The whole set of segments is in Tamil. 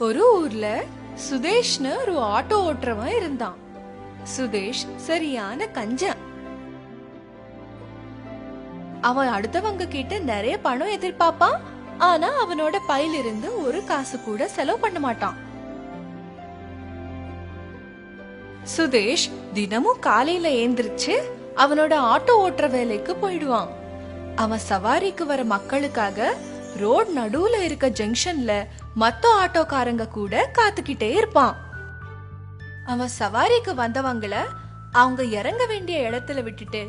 ஒரு ஊர்ல சுதேஷ்னு ஒரு ஆட்டோ ஓட்டுறவன் இருந்தான். சுதேஷ் சரியான கஞ்சன். அவன் அடுத்தவங்க கிட்ட நிறைய பணம் எதிர்பார்ப்பான். ஆனா அவனோட பையிலிருந்து ஒரு காசு கூட செலவு பண்ண மாட்டான். சுதேஷ் தினமும் காலையில ஏந்திரிச்சு அவனோட ஆட்டோ ஓட்டுற வேலைக்கு போயிடுவான். அவன் சவாரிக்கு வர மக்களுக்காக ரோட் நடுவுல இருக்க ஜங்ஷன்ல மத்த ஆட்டோக்காரங்க கூட காத்துக்கிட்டே இருப்பான். அவன் சவாரிக்கு வந்தவங்கள அவங்க இறங்க வேண்டிய இடத்துல விட்டுட்டு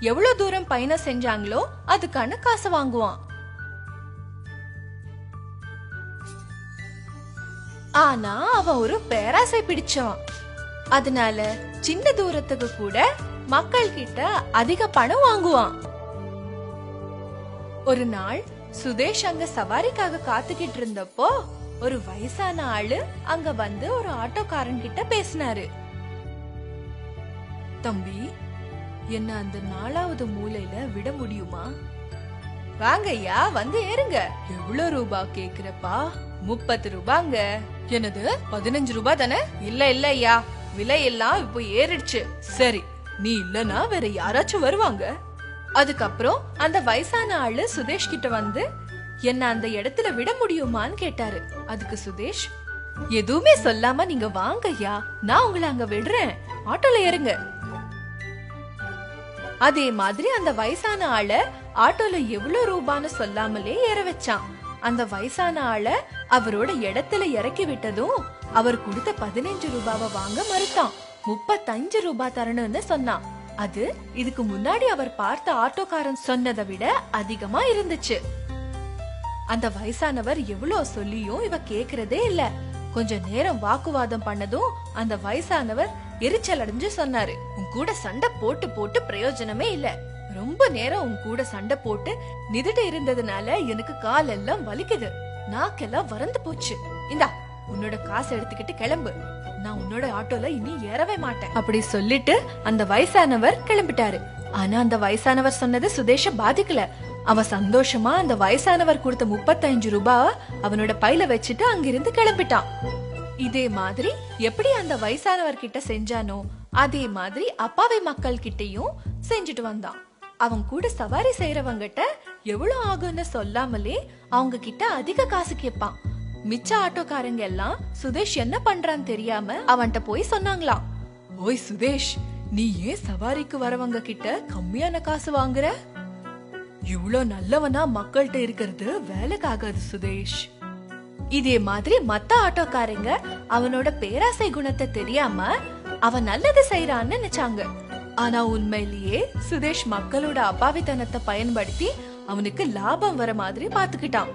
எவ்வளவு தூரம் பயணம் செஞ்சாங்களோ அதுக்கான காசு வாங்குவான். ஆனா அவன் ஒரு பேராசை பிடிச்சவன் அதனால சின்ன தூரத்துக்கு கூட மக்கள் கிட்ட அதிக பணம் வாங்குவான். ஒரு நாள் சுதேஷ் அங்க சவாரிக்காக காத்துக்கிட்டு இருந்தப்போ ஒரு வயசான ஆளு அங்க வந்து ஒரு ஆட்டோக்காரன் கிட்ட பேசினாரு. தம்பி என்ன அந்த நாலாவது மூலையில விட முடியுமா? வாங்க ஐயா வந்து ஏறுங்க. எவ்வளவு ரூபா கேக்குறப்பா? முப்பது ரூபாங்க. என்னது பதினஞ்சு ரூபா தானே? இல்ல இல்ல ஐயா விலை எல்லாம் இப்போ ஏறிடுச்சு. சரி நீ இல்லனா வேற யாராச்சும் வருவாங்க. அதுக்கப்புறம் அந்த வயசான ஆளு சுதேஷ் கிட்ட வந்து என்ன அந்த இடத்துல விட முடியுமான்னு கேட்டாரு. அதுக்கு சுதேஷ் எதுவுமே சொல்லாம நீங்க வாங்கய்யா நான் உங்களை அங்க விடுறேன். ஆட்டோல ஏறுங்க. அதே மாதிரி அந்த வயசான ஆள ஆட்டோல எவ்வளவு ரூபான்னு சொல்லாமலே ஏற வச்சான். அந்த வயசான ஆள அவரோட இடத்துல இறக்கி விட்டதும் அவர் கொடுத்த பதினஞ்சு ரூபாவை வாங்க மறுத்தான். முப்பத்தஞ்சு ரூபாய் தரணும்னு சொன்னான். அது இதுக்கு முன்னாடி அவர் பார்த்த ஆட்டோக்காரன் சொன்னதை விட அதிகமா இருந்துச்சு. அந்த வயசானவர் எவ்வளவு சொல்லியும் இவ கேக்குறதே இல்ல. கொஞ்ச நேரம் வாக்குவாதம் பண்ணதும் அந்த வயசானவர் எரிச்சல் அடைஞ்சு சொன்னாரு. உன் கூட சண்டை போட்டு போட்டு பிரயோஜனமே இல்ல. ரொம்ப நேரம் உன் கூட சண்டை போட்டு நிதிட்டு இருந்ததுனால எனக்கு காலெல்லாம் வலிக்குது. நாக்கெல்லாம் வறந்து போச்சு. இந்தா உன்னோட காசு எடுத்துக்கிட்டு கிளம்பு. நான் உன்னோட ஆட்டோல இனி ஏறவே மாட்டேன். அப்படி சொல்லிட்டு அந்த வயசானவர் கிளம்பிட்டாரு. ஆனா அந்த வயசானவர் சொன்னது சுதேஷ பாதிக்கல. அவன் சந்தோஷமா அந்த வயசானவர் கொடுத்த முப்பத்தஞ்சு ரூபாய் அவனோட பையில வச்சுட்டு அங்கிருந்து கிளம்பிட்டான். இதே மாதிரி எப்படி அந்த வயசானவர் கிட்ட செஞ்சானோ அதே மாதிரி அப்பாவி மக்கள் கிட்டயும் செஞ்சுட்டு வந்தான். அவன் கூட சவாரி செய்யறவங்கிட்ட எவ்வளவு ஆகும்னு சொல்லாமலே அவங்க கிட்ட அதிக காசு கேட்பான் மிச்ச ஆட்டோக்காரங்க எல்லாம் சுதேஷ் என்ன பண்றான்னு தெரியாம அவன்கிட்ட போய் சொன்னாங்களாம். ஓய் சுதேஷ் நீ ஏன் சவாரிக்கு வரவங்க கிட்ட கம்மியான காசு வாங்குற? இவ்ளோ நல்லவனா மக்கள்கிட்ட இருக்கிறது வேலைக்காகாது சுதேஷ். இதே மாதிரி மத்த ஆட்டோக்காரங்க அவனோட பேராசை குணத்தை தெரியாம அவன் நல்லது செய்யறான்னு நினைச்சாங்க. ஆனா உண்மையிலேயே சுதேஷ் மக்களோட அப்பாவித்தனத்தை பயன்படுத்தி அவனுக்கு லாபம் வர மாதிரி பாத்துக்கிட்டான்.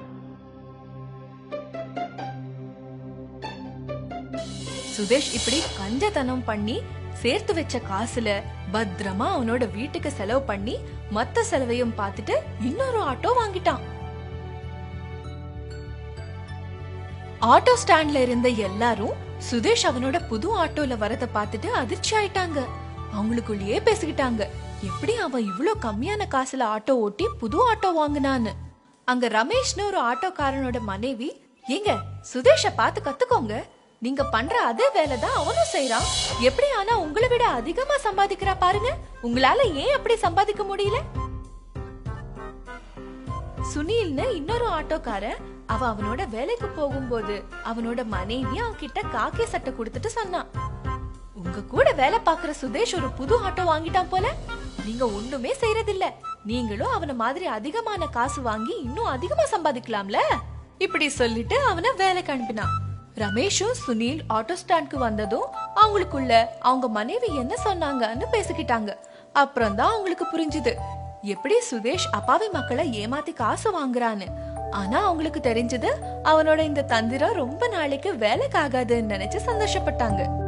சுதேஷ் இப்படி கஞ்சத்தனம் பண்ணி சேர்த்து வச்ச காசுல பத்திரமா அவனோட வீட்டுக்கு செலவு பண்ணி மத்த செலவையும் பார்த்துட்டு இன்னொரு ஆட்டோ வாங்கிட்டான். ஆட்டோ ஸ்டாண்ட்ல இருந்த எல்லாரும் சுதேஷ் அவனோட புது ஆட்டோல வரத பார்த்துட்டு அதிர்ச்சி ஆயிட்டாங்க. அவங்களுக்குள்ளேயே பேசிக்கிட்டாங்க. எப்படி அவன் இவ்ளோ கம்மியான காசுல ஆட்டோ ஓட்டி புது ஆட்டோ வாங்கினான்னு. அங்க ரமேஷ்னு ஒரு ஆட்டோக்காரனோட மனைவி ஏங்க சுதேஷ பார்த்து கத்துக்கோங்க. நீங்க பண்ற அதே வேலை தான் அவனும் செய்யறான் எப்படி ஆனா உங்களை விட அதிகமா சம்பாதிக்கிறா பாருங்க. உங்களால ஏன் அப்படி சம்பாதிக்க முடியல? சுனில்னு இன்னொரு ஆட்டோக்காரன் அவ அவனோட வேலைக்கு போகும்போது அவனோட மனைவி அவன் கிட்ட காக்கி சட்டை கொடுத்துட்டு சொன்னான். உங்க கூட வேலை பாக்குற சுதேஷ் ஒரு புது ஆட்டோ வாங்கிட்டான் போல. நீங்க ஒண்ணுமே செய்யறதில்ல நீங்களும் அவன மாதிரி அதிகமான காசு வாங்கி இன்னும் அதிகமா சம்பாதிக்கலாம்ல? இப்படி சொல்லிட்டு அவனை வேலைக்கு அனுப்பினான். ரமேஷும் சுனில் ஆட்டோ ஸ்டாண்ட்க்கு வந்ததும் அவங்களுக்குள்ள அவங்க மனைவி என்ன சொன்னாங்கன்னு பேசிக்கிட்டாங்க. அப்புறம் தான் அவங்களுக்கு புரிஞ்சுது. எப்படி சுதேஷ் அப்பாவி மக்களை ஏமாத்தி காசு வாங்குறான்னு. ஆனா அவங்களுக்கு தெரிஞ்சது அவனோட இந்த தந்திரம் ரொம்ப நாளைக்கு வேலைக்கு ஆகாதுன்னு நினைச்சு சந்தோஷப்பட்டாங்க.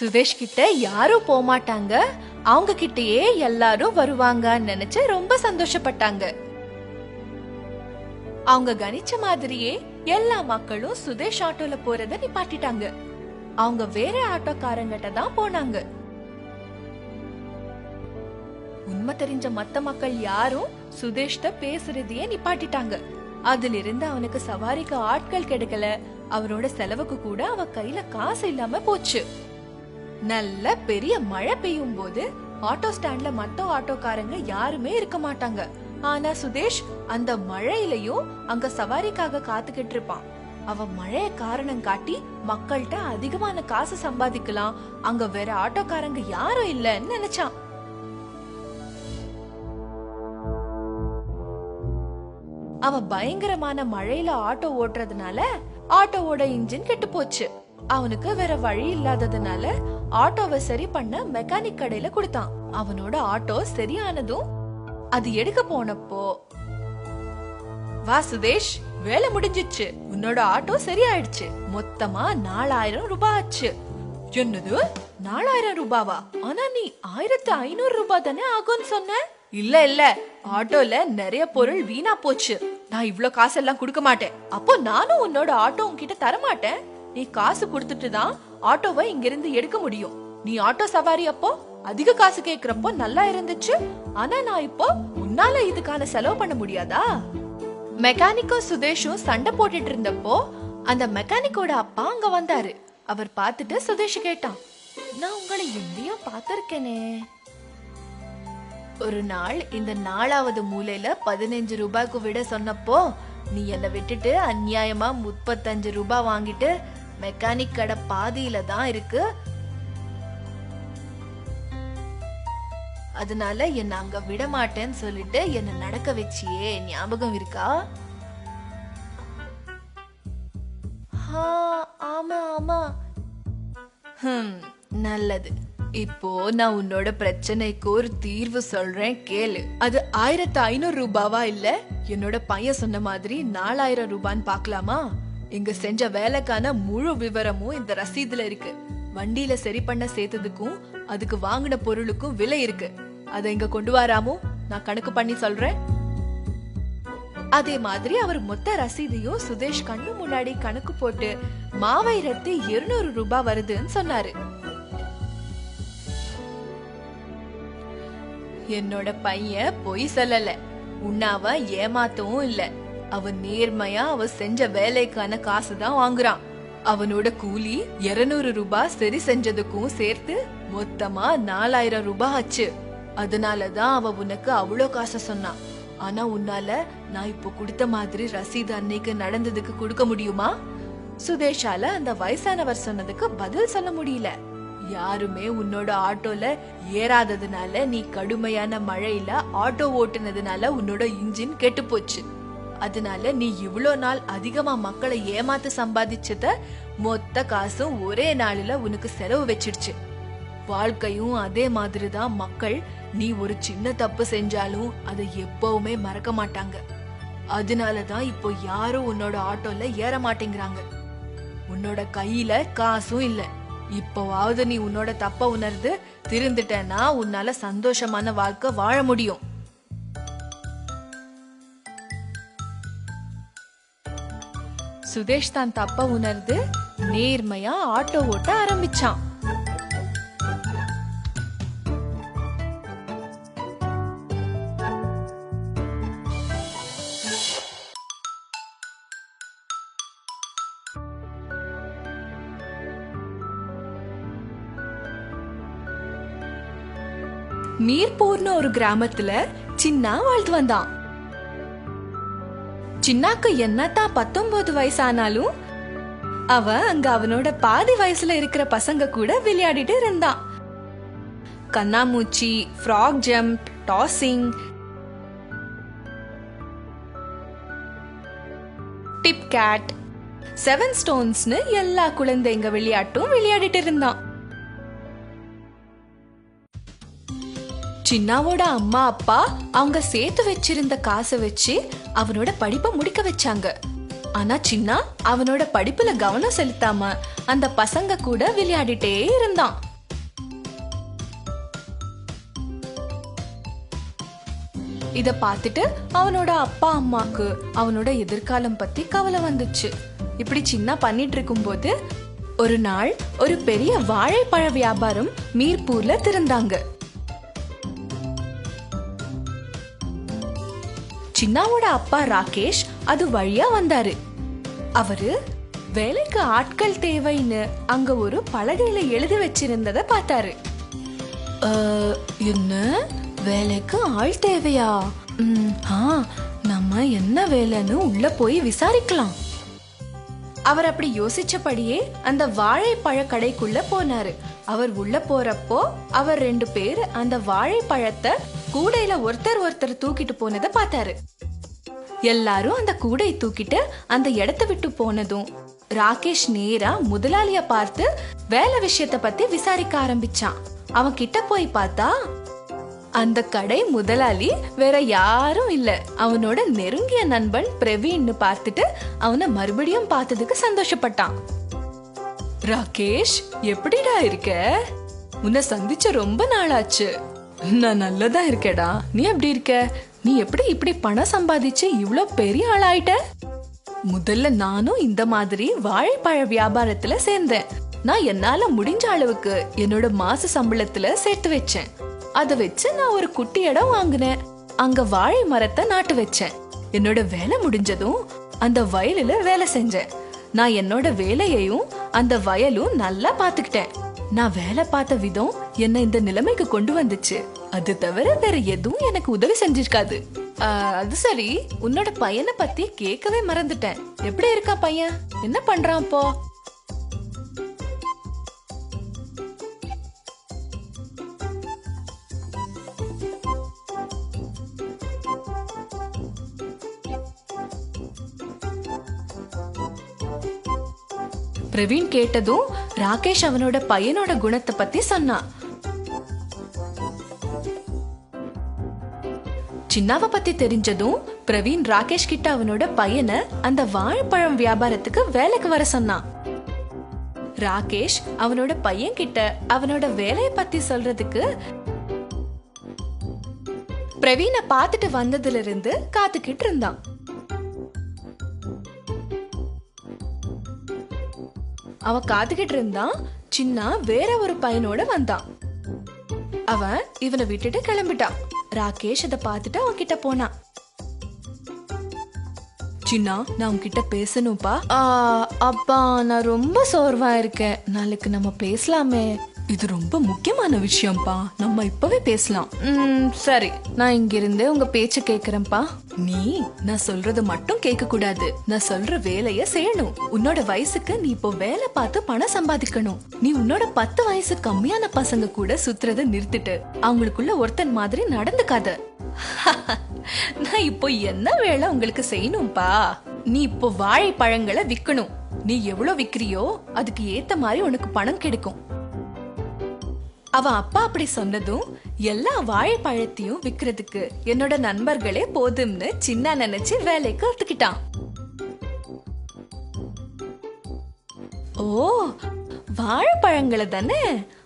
சுதேஷ் கிட்ட யாரும் போமாட்டாங்க. அவங்க கிட்டயே எல்லாரும் வருவாங்கன்னு நினைச்சு ரொம்ப சந்தோஷப்பட்டாங்க. அவங்க கணிச்ச மாதிரியே எல்லா மக்களும் சுதேஷ் ஆட்டோல போறத நிப்பாட்டிட்டாங்க. அவங்க வேற ஆட்டோக்காரங்கிட்ட தான் போனாங்க. உண்மை தெரிஞ்ச மத்த மக்கள் யாரும் சுதேஷ்ட பேசுறதையே நிப்பாட்டிட்டாங்க. அதிலிருந்து அவனுக்கு சவாரிக்கு ஆட்கள் கிடைக்கல. அவரோட செலவுக்கு கூட அவ கையில காசு இல்லாம போச்சு. நல்ல பெரிய மழை பெய்யும் போது ஆட்டோ ஸ்டாண்ட்ல மத்த ஆட்டோக்காரங்க யாருமே இருக்க மாட்டாங்க. ஆனா சுதேஷ் அந்த மழையிலயும் அங்க சவாரிக்காக காத்துக்கிட்டு இருப்பான். அவ மழைய காரணம் காட்டி மக்கள்கிட்ட அதிகமான காசு சம்பாதிக்கலாம். அங்க வேற ஆட்டோக்காரங்க யாரும் இல்லன்னு நினைச்சான். அவன் பயங்கரமான மழையில ஆட்டோ ஓட்டுறதுனால ஆட்டோவோட இன்ஜின் கெட்டு போச்சு. அவனுக்கு வேற வழி இல்லாததுனால ஆட்டோவை சரி பண்ண மெக்கானிக் கடையில கொடுத்தான். அவனோட ஆட்டோ சரியானதும் அது எடுக்க போனப்போ வா சுதேஷ் வேலை முடிஞ்சிச்சு. உன்னோட ஆட்டோ சரியாயிடுச்சு. மொத்தமா நாலாயிரம் ரூபாய் ஆச்சு. என்னது? நாலாயிரம் ரூபாவா? ஆனா நீ ஆயிரத்து ஐநூறு ரூபாய் தானே ஆகும்னு சொன்ன? இல்ல இல்ல. ஆட்டோல நிறைய பொருள் வீணா போச்சு. நான் இவ்ளோ காசெல்லாம் கொடுக்க மாட்டேன். அப்போ நானும் உன்னோட ஆட்டோ உன்கிட்ட தர மாட்டேன் நீ காசு கொடுத்துட்டு தான் ஆட்டோவை இங்கிருந்து எடுக்க முடியும். நீ ஆட்டோ சவாரி அப்போ அதிக காசு கேக்குறப்போ நல்லா இருந்துச்சு. ஆனா நான் இப்போ உன்னால இதுக்கான செலவு பண்ண முடியாதா? மெக்கானிக்கும் சுதேஷும் சண்டை போட்டுட்டு இருந்தப்போ அந்த மெக்கானிக்கோட அப்பா அங்க வந்தாரு. அவர் பார்த்துட்டு சுதேஷ் கேட்டான் நான் உங்களை எங்கேயோ பார்த்திருக்கேனே. ஒரு நாள் இந்த நாலாவது மூலையில பதினஞ்சு ரூபாய்க்கு விட சொன்னப்போ நீ என்னை விட்டுட்டு அநியாயமா முப்பத்தஞ்சு ரூபாய் வாங்கிட்டு மெக்கானிக் கடை பாதியில தான் இருக்கு. அதனால என்ன அங்க விட மாட்டேன்னு சொல்லிட்டு என்ன நடக்க வச்சியே ஞாபகம் இருக்கா? ஆமா ஆமா. நல்லது. இப்போ நான் உன்னோட பிரச்சனைக்கு ஒரு தீர்வு சொல்றேன் கேளு. அது ஆயிரத்து ஐநூறு ரூபாவா இல்ல? என்னோட பையன் சொன்ன மாதிரி நாலாயிரம் ரூபான்னு பார்க்கலாமா? இங்க செஞ்ச வேலைக்கான முழு விவரமும் இந்த ரசீதுல இருக்கு. வண்டியில சரி பண்ண சேர்த்ததுக்கும் அதுக்கு வாங்கின பொருளுக்கும் விலை இருக்கு. அதை இங்க கொண்டு வராமோ நான் கணக்கு பண்ணி சொல்றேன். அதே மாதிரி அவர் மொத்த ரசீதையும் சுதேஷ் கண்ணு முன்னாடி கணக்கு போட்டு மாவாயிரத்தி இருநூறு ரூபாய் வருதுன்னு சொன்னாரு. என்னோட பையன் பொய் சொல்லல. உன்னாவ ஏமாத்தவும் இல்லை. அவன் நேர்மையா அவ செஞ்ச வேலைக்கான காசு தான் வாங்குறான். அவனோட கூலி 200 ரூபாய் சரி செஞ்சதுக்கும் சேர்த்து மொத்தமா நாலாயிரம் ரூபாய் ஆச்சு. அதனாலதான் அவ உனக்கு அவ்வளோ காசை சொன்னான் ஆனா உன்னால நான் இப்போ கொடுத்த மாதிரி ரசீது அன்னைக்கு நடந்ததுக்கு கொடுக்க முடியுமா? சுதேஷால அந்த வயசானவர் சொன்னதுக்கு பதில் சொல்ல முடியல. யாருமே உன்னோட ஆட்டோல ஏறாததுனால நீ கடுமையான மழையில ஆட்டோ ஓட்டுனதுனால உன்னோட இன்ஜின் கெட்டு போச்சு. அதனால நீ இவ்வளோ நாள் அதிகமா மக்களை ஏமாத்து சம்பாதிச்சத மொத்த காசும் ஒரே நாளில உனக்கு செலவு வச்சிடுச்சு. வாழ்க்கையும் அதே மாதிரிதான். மக்கள் நீ ஒரு சின்ன தப்பு செஞ்சாலும் அதை எப்பவுமே மறக்க மாட்டாங்க. அதனாலதான் இப்போ யாரும் உன்னோட ஆட்டோல ஏற மாட்டேங்கிறாங்க. உன்னோட கையில காசும் இல்ல. இப்போவாவது நீ உன்னோட தப்ப உணர்ந்து திருந்துட்டனா உன்னால சந்தோஷமான வாழ்க்கை வாழ முடியும். சுதேஷ் தான் தப்ப உணர்ந்து நேர்மையா ஆட்டோ ஓட்ட ஆரம்பிச்சான். மீர்பூர்னு ஒரு கிராமத்துல சின்னா வாழ்ந்து வந்தான். சின்னாக்கு என்னத்தான் பத்தொன்பது வயசானாலும் அவ அங்க அவனோட பாதி வயசுல இருக்கிற பசங்க கூட விளையாடிட்டு இருந்தான். கண்ணாமூச்சி frog jump tossing tip cat seven ஸ்டோன்ஸ்னு எல்லா குழந்தைங்க விளையாட்டும் விளையாடிட்டு இருந்தான். சின்னாவோட அம்மா அப்பா அவங்க சேர்த்து வச்சிருந்த காசை வச்சு அவனோட படிப்பை முடிக்க வச்சாங்க. ஆனா சின்னா அவனோட படிப்புல கவனம் செலுத்தாம அந்த பசங்க கூட விளையாடிட்டே இருந்தான். இத பார்த்துட்டு அவனோட அப்பா அம்மாக்கு அவனோட எதிர்காலம் பத்தி கவலை வந்துச்சு. இப்படி சின்ன பண்ணிட்டு இருக்கும்போது ஒரு நாள் ஒரு பெரிய வாழைப்பழ வியாபாரம் மீர்பூர்ல திறந்தாங்க. சின்னாவோட அப்பா ராகேஷ் அது வழியா வந்தாரு. அவரு வேலைக்கு ஆட்கள் தேவைன்னு அங்க ஒரு பலகையில எழுதி வச்சிருந்தத பார்த்தாரு. என்ன? வேலைக்கு ஆள் தேவையா? ம், ஆ நம்ம என்ன வேலைன்னு உள்ள போய் விசாரிக்கலாம். அவர் அப்படி யோசிச்சபடியே அந்த வாழைப்பழ கடைக்குள்ள போனாரு. அவர் உள்ள போறப்போ அவர் ரெண்டு பேர் அந்த வாழைப்பழத்தை கூடையில ஒருத்தர் ஒருத்தர் தூக்கிட்டு போனதை பார்த்தாரு. எல்லாரும் அந்த கூடை தூக்கிட்டு அந்த இடத்த விட்டு போனதும் ராகேஷ் நேரா முதலாளிய பார்த்து வேலை விஷயத்த பத்தி விசாரிக்க ஆரம்பிச்சான். அவன் கிட்ட போய் பார்த்தா அந்த கடை முதலாளி வேற யாரும் இல்ல. அவனோட நெருங்கிய நண்பன் பிரவீன்னு பார்த்துட்டு அவனை மறுபடியும் பார்த்ததுக்கு சந்தோஷப்பட்டான். ராகேஷ் எப்படிடா இருக்க? உன்னை சந்திச்ச ரொம்ப நாளாச்சு. நான் நல்லதா இருக்கேடா. நீ எப்படி இருக்க? நீ எப்படி இப்படி பணம் சம்பாதிச்சு இவ்வளோ பெரிய ஆளாயிட்ட? முதல்ல நானும் இந்த மாதிரி வாழைப்பழ வியாபாரத்துல சேர்ந்தேன். நான் என்னால முடிஞ்ச அளவுக்கு என்னோட மாச சம்பளத்துல சேர்த்து வச்சேன். அதை வச்சு நான் ஒரு குட்டி இடம் வாங்கினேன். அங்க வாழை மரத்தை நாட்டு வச்சேன். என்னோட வேலை முடிஞ்சதும் அந்த வயலுல வேலை செஞ்சேன். நான் என்னோட வேலையையும் அந்த வயலும் நல்லா பாத்துக்கிட்டேன். நான் வேலை பார்த்த விதம் என்ன இந்த நிலைமைக்கு கொண்டு வந்துச்சு. அது தவிர வேற எதுவும் எனக்கு உதவி செஞ்சிருக்காது. ஆஹ், அது சரி. உன்னோட பையனை பத்தி கேட்கவே மறந்துட்டேன். எப்படி இருக்கா பையன்? என்ன பண்றான் இப்போ? பிரவீன் கேட்டதும் ராகேஷ் அவனோட பையனோட குணத்தை பத்தி சொன்னான். சின்னாவை பத்தி தெரிஞ்சதும் பிரவீன் ராகேஷ் கிட்ட அவனோட பையனை அந்த வாழைப்பழம் வியாபாரத்துக்கு வேலைக்கு வர சொன்னான். ராகேஷ் அவனோட பையன் கிட்ட அவனோட வேலைய பத்தி சொல்றதுக்கு பிரவீனை பார்த்துட்டு வந்ததுல இருந்து காத்துக்கிட்டு இருந்தான். அவன் காத்துக்கிட்டு இருந்தான் சின்ன வேற ஒரு பையனோட வந்தான். அவன் இவனை விட்டுட்டு கிளம்பிட்டான். ராகேஷ் அதை பார்த்துட்டு அவன் கிட்ட போனான். சின்னா நான் உன்கிட்ட பேசணும்ப்பா ஆ, அப்பா நான் ரொம்ப சோர்வா இருக்கேன். நாளைக்கு நம்ம பேசலாமே. இது ரொம்ப முக்கியமான விஷயம்ப்பா நம்ம இப்பவே பேசலாம். ம், சரி. நான் இங்கிருந்து உங்க பேச்ச கேக்குறேன்ப்பா. நீ நான் சொல்றத மட்டும் கேட்க கூடாது நான் சொல்ற வேலைய செய்யணும். உன்னோட வயசுக்கு நீ இப்போ வேலை பார்த்து பணம் சம்பாதிக்கணும். நீ உன்னோட பத்து வயசு கம்மியான பசங்க கூட சுத்துறத நிறுத்திட்டு அவங்களுக்குள்ள ஒருத்தன் மாதிரி நடந்துக்காத. நான் இப்போ என்ன வேலை உங்களுக்கு செய்யணும்பா? நீ இப்போ வாழைப்பழங்களை விக்கணும். நீ எவ்வளவு விக்கிறியோ அதுக்கு ஏத்த மாதிரி உனக்கு பணம் கிடைக்கும். அவன் அப்பா அப்படி சொன்னதும் எல்லா வாழைப்பழத்தையும் விக்கிறதுக்கு என்னோட நண்பர்களே போதும்னு சின்ன நினைச்சு வேலைக்கு ஒத்துக்கிட்டான். ஓ வாழைப்பழங்களை தானே?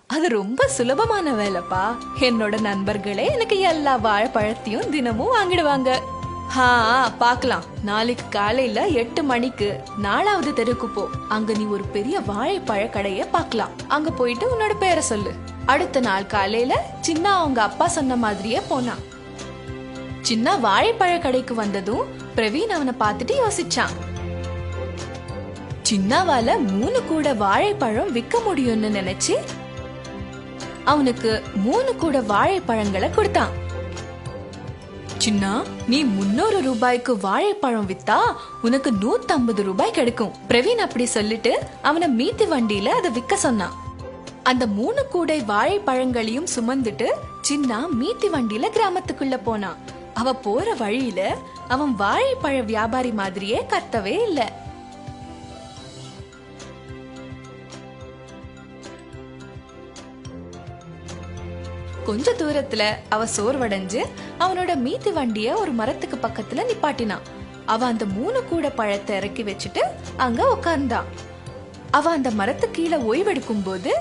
அது ரொம்ப சுலபமான வேலைப்பா. என்னோட நண்பர்களே எனக்கு எல்லா வாழைப்பழத்தையும் தினமும் வாங்கிடுவாங்க. ஹா பார்க்கலாம் நாளைக்கு காலையில எட்டு மணிக்கு நாலாவது தெருக்கு போ. அங்க நீ ஒரு பெரிய வாழைப்பழ கடைய பார்க்கலாம் அங்க போயிட்டு உன்னோட பேரை சொல்லு. அடுத்த நாள் காலையில சின்ன அவங்க அப்பா சொன்ன மாதிரியே போனான் சின்ன வாழைப்பழ கடைக்கு வந்ததும் பிரவீன் அவனை பார்த்துட்டு யோசிச்சான். சின்னவால மூணு கூட வாழைப்பழம் விற்க முடியும்னு நினைச்சு அவனுக்கு மூணு கூட வாழைப்பழங்களை கொடுத்தான். சின்னா நீ முன்னூறு ரூபாய்க்கு வாழைப்பழம் வித்தா உனக்கு நூத்தம்பது ரூபாய் கிடைக்கும். பிரவீன் அப்படி சொல்லிட்டு அவனை மீத்தி வண்டியில அதை விற்க சொன்னான். அந்த மூணு கூடை வாழைப்பழங்களையும் சுமந்துட்டு சின்னா மீத்தி வண்டியில கிராமத்துக்குள்ள போனான் அவ போற வழியில அவன் வாழைப்பழ வியாபாரி மாதிரியே கத்தவே இல்ல. கொஞ்ச தூரத்துல அவ சோர்வடைஞ்சு அவனோட மீத்து வண்டிய ஒரு மரத்துக்கு பக்கத்துல நிப்பாட்டினான் அவ அந்த மூணு கூட பழத்தை இறக்கி வச்சுட்டு அங்க உட்கார்ந்தான் அவ அந்த மரத்து கீழே ஓய்வெடுக்கும் போது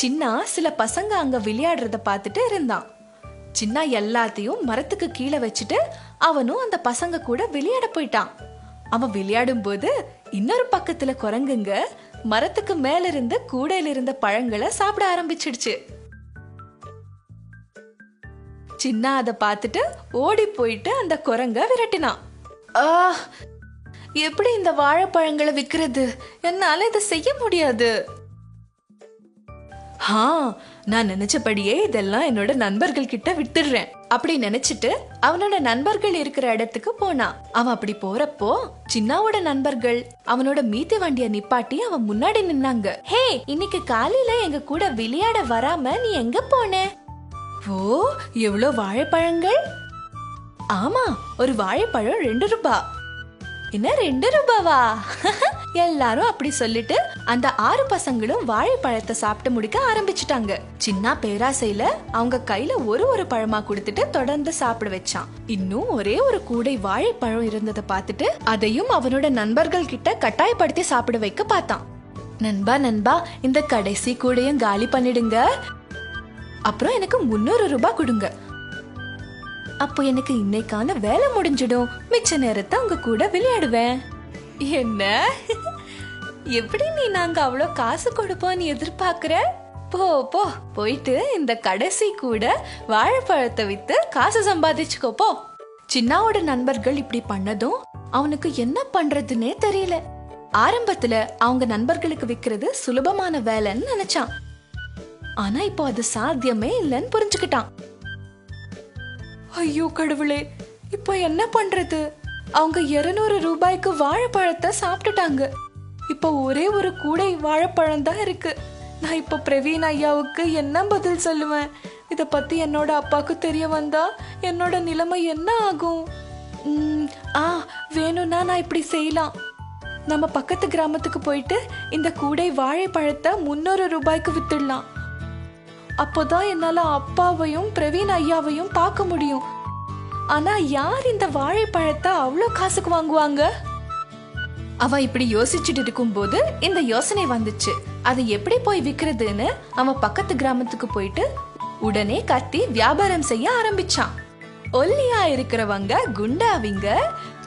சின்னா சில பசங்க அங்க விளையாடுறத பார்த்துட்டு இருந்தான். சின்ன எல்லாத்தையும் மரத்துக்கு கீழே வச்சுட்டு அவனும் அந்த பசங்க கூட விளையாட போயிட்டான். அவன் விளையாடும் போது இன்னொரு பக்கத்துல குரங்குங்க மரத்துக்கு மேல இருந்து கூடையில இருந்த பழங்களை சாப்பிட ஆரம்பிச்சிடுச்சு. சின்ன அதை பார்த்துட்டு ஓடி போயிட்டு அந்த குரங்க விரட்டினான். ஆ எப்படி இந்த வாழைப்பழங்களை விற்கிறது என்னால இதை செய்ய முடியாது. ஹா நான் நினைச்சபடியே இதெல்லாம் என்னோட நண்பர்கள் கிட்ட வித்துடுறேன் அப்படி நினைச்சிட்டு அவனோட நண்பர்கள் இருக்கிற இடத்துக்கு போனான் அவன் அப்படி போறப்போ சின்னாவோட நண்பர்கள் அவனோட மீதி வண்டிய நிப்பாட்டி அவன் முன்னாடி நின்னாங்க. ஹே இன்னைக்கு காலையில எங்க கூட விளையாட வராம நீ எங்க போன? ஓ எவ்வளோ வாழைப்பழங்கள்? ஆமா ஒரு வாழைப்பழம் ரெண்டு ரூபாய் என்ன ரெண்டு ரூபாவா? எல்லாரும் அப்படி சொல்லிட்டு அந்த ஆறு பசங்களும் வாழைப்பழத்தை சாப்பிட்டு முடிக்க ஆரம்பிச்சிட்டாங்க. சின்ன பேராசையில அவங்க கையில ஒரு ஒரு பழமா கொடுத்துட்டு தொடர்ந்து சாப்பிட வச்சான். இன்னும் ஒரே ஒரு கூடை வாழைப்பழம் இருந்ததை பார்த்துட்டு அதையும் அவனோட நண்பர்கள் கிட்ட கட்டாயப்படுத்தி சாப்பிட வைக்க பார்த்தான். நண்பா நண்பா இந்த கடைசி கூடையும் காலி பண்ணிடுங்க. அப்புறம் எனக்கு முன்னூறு ரூபாய் கொடுங்க. அப்போ எனக்கு இன்னைக்கான வேலை முடிஞ்சிடும். மிச்ச நேரத்தை உங்க கூட விளையாடுவேன். என்ன? எப்படி நீ நாங்க அவ்வளோ காசு கொடுப்போம்னு எதிர்பார்க்கற? போ போ. போயிட்டு இந்த கடைசி கூட வாழைப்பழத்தை வித்து காசு சம்பாதிச்சுக்கோ போ. சின்னாவோட நண்பர்கள் இப்படி பண்ணதும் அவனுக்கு என்ன பண்றதுன்னே தெரியல. ஆரம்பத்துல அவங்க நண்பர்களுக்கு விக்கிறது சுலபமான வேலைன்னு நினைச்சான். ஆனா இப்போ அது சாத்தியமே இல்லைன்னு புரிஞ்சுக்கிட்டான். ஐயோ கடவுளே இப்போ என்ன பண்றது? அவங்க இருநூறு ரூபாய்க்கு வாழைப்பழத்தை சாப்பிட்டுட்டாங்க. இப்போ ஒரே ஒரு கூடை வாழைப்பழம் தான் இருக்கு. நான் இப்போ பிரவீன் ஐயாவுக்கு என்ன பதில் சொல்லுவேன்? இத பத்தி என்னோட அப்பாவுக்கு தெரிய வந்தா என்னோட நிலைமை என்ன ஆகும்? ஆ வேணும்னா நான் இப்படி செய்யலாம். நம்ம பக்கத்து கிராமத்துக்கு போயிட்டு இந்த கூடை வாழைப்பழத்தை முன்னூறு ரூபாய்க்கு வித்துடலாம். அப்போதான் என்னால அப்பாவையும் பிரவீன் ஐயாவையும் பார்க்க முடியும். ஆனா யார் இந்த வாழைப்பழத்தை அவ்வளோ காசுக்கு வாங்குவாங்க? அவன் இப்படி யோசிச்சுட்டு இருக்கும்போது இந்த யோசனை வந்துச்சு. அதை எப்படி போய் விக்கிறதுன்னு அவன் பக்கத்து கிராமத்துக்கு போயிட்டு உடனே கத்தி வியாபாரம் செய்ய ஆரம்பிச்சான். ஒல்லியா இருக்கிறவங்க குண்டாவிங்க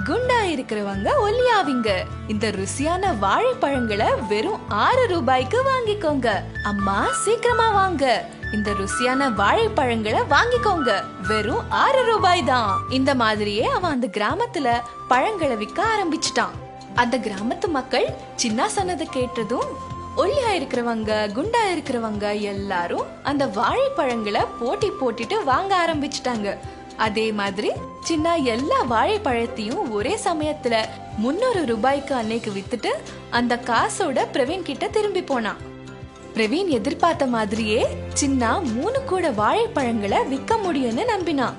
குண்டா இருக்கிறவங்க ஒல்லியாவிங்க. இந்த ருசியான வாழைப்பழங்களை வெறும் ஆறு ரூபாய்க்கு வாங்கிக்கோங்க. அம்மா சீக்கிரமா வாங்க. இந்த ருசியான வாழைப்பழங்களை வாங்கிக்கோங்க. வெறும் ஆறு ரூபாய் தான். இந்த மாதிரியே அவன் அந்த கிராமத்துல பழங்களை விற்க ஆரம்பிச்சிட்டான். அந்த கிராமத்து மக்கள் சின்ன சொன்னதை கேட்டதும் ஒல்லியா இருக்கிறவங்க குண்டா இருக்கிறவங்க எல்லாரும் அந்த வாழைப்பழங்களை போட்டி போட்டிட்டு வாங்க ஆரம்பிச்சிட்டாங்க. அதே மாதிரி சின்ன எல்லா வாழைப்பழத்தையும் ஒரே சமயத்துல முன்னூறு ரூபாய்க்கு அன்னைக்கு வித்துட்டு அந்த காசோட பிரவீன் கிட்ட திரும்பி போனான். பிரவீன் எதிர்பார்த்த மாதிரியே சின்னா மூணு கூட வாழைப்பழங்களை விற்க முடியும்னு நம்பினான்.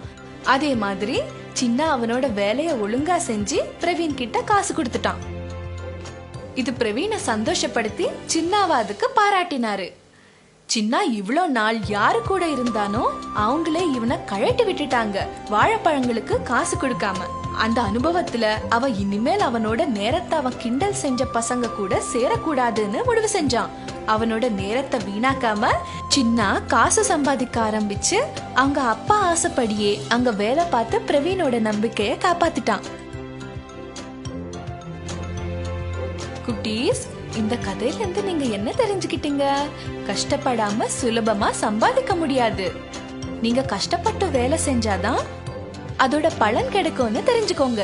அதே மாதிரி சின்ன அவனோட வேலைய ஒழுங்கா செஞ்சு பிரவீன் கிட்ட காசு கொடுத்துட்டான். இது பிரவீனை சந்தோஷப்படுத்தி சின்னாவை அதுக்கு பாராட்டினாரு. சின்னா இவ்ளோ நாள் யாரு கூட இருந்தானோ அவங்களே இவனை கழட்டி விட்டுட்டாங்க. வாழைப்பழங்களுக்கு காசு கொடுக்காம. அந்த அனுபவத்துல அவ இனிமேல் அவனோட நேரத்தை அவன் கிண்டல் செஞ்ச பசங்க கூட சேரக்கூடாதுன்னு முடிவு செஞ்சான். அவனோட நேரத்தை வீணாக்காம சின்னா காசு சம்பாதிக்க ஆரம்பிச்சு அவங்க அப்பா ஆசைப்படியே அங்க வேலை பார்த்து பிரவீனோட நம்பிக்கையை காப்பாத்திட்டான். குட்டீஸ் இந்த கதையில இருந்து நீங்க என்ன தெரிஞ்சுக்கிட்டீங்க? கஷ்டப்படாம சுலபமா சம்பாதிக்க முடியாது. நீங்க கஷ்டப்பட்டு வேலை செஞ்சாதான் அதோட பலன் கிடைக்கும்னு தெரிஞ்சுக்கோங்க.